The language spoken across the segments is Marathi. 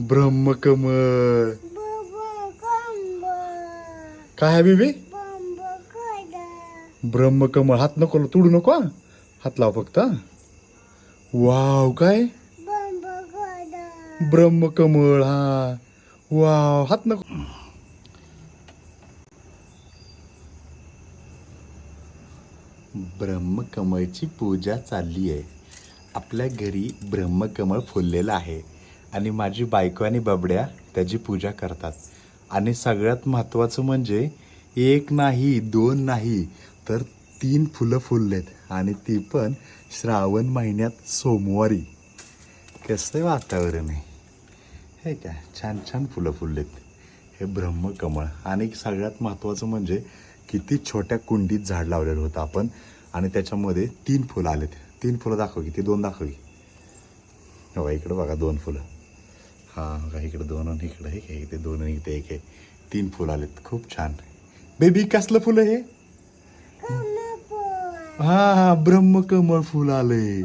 ब्रह्मकमळ. काय आहे बेबी ब्रह्मकमळ. हात नको तुडू नको हा. हात लाव फक्त हा. वाव काय? ब्रह्मकमळ हा. वाव हात नको. ब्रह्मकमळची पूजा चालली आहे. आपल्या घरी ब्रह्मकमळ फुललेलं आहे. आणि माझी बायको आणि बबड्या त्याची पूजा करतात. आणि सगळ्यात महत्त्वाचं म्हणजे एक नाही दोन नाही तर तीन फुलं फुललेत. आणि ती पण श्रावण महिन्यात सोमवारी. कसं वातावरण आहे हे काय छान छान फुलं फुललेत. हे ब्रह्मकमळ. आणि सगळ्यात महत्त्वाचं म्हणजे किती छोट्या कुंडीत झाड लावलेलं होतं आपण. आणि त्याच्यामध्ये तीन फुलं आलेत. तीन फुलं दाखव की ती दोन दाखव की. हो इकडं बघा दोन फुलं. हां का इकडं दोन आणि इकडं हे काय इथे दोन आणि इथे एक आहे. तीन फुलं आलेत. खूप छान. बेबी कसलं फुलं हे? हा हा ब्रह्मकमळ फुल आलंय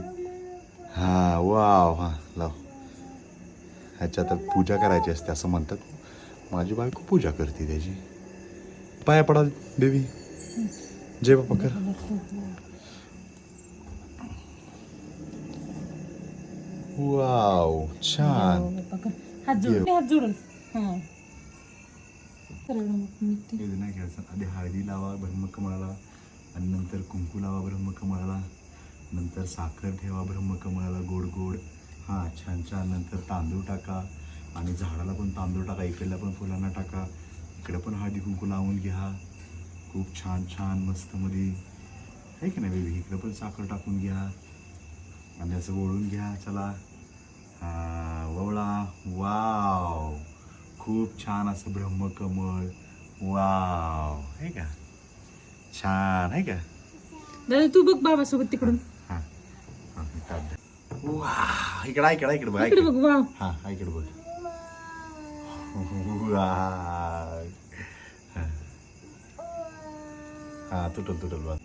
हा वाव हा लाव. ह्याच्या आता पूजा करायची असते असं म्हणतात. माझी बायको पूजा करते त्याची. पाया पडा बेबी जय बापा कर. वाव छान हात जोडून हात जोडून हा सरळ मग मी ते- हे नाही घ्यायचं आधी हळदी लावा ब्रह्मकमळाला आणि नंतर कुंकू लावा ब्रह्मकमळाला नंतर साखर ठेवा ब्रह्मकमळाला गोड गोड हां छान छान नंतर तांदूळ टाका आणि झाडाला पण तांदूळ टाका इकडल्या पण फुलांना टाका इकडे पण हळदी कुंकू लावून घ्या खूप छान छान मस्त मध्ये आहे की नाही बेबी इकडे पण साखर टाकून घ्या आणि असं ओळून घ्या चला हा वळा वाव खूप छान असं ब्रह्मकमळ वाव आहे का छान आहे का दादा तू बघ बाबासोबत तिकडून हा हा, मी ताट द्या. वा इकडं इकडं इकडं बघ इकडे इकडं बघ वाव हा हा, इकडं बघ वा हा तुटल तुटल बघ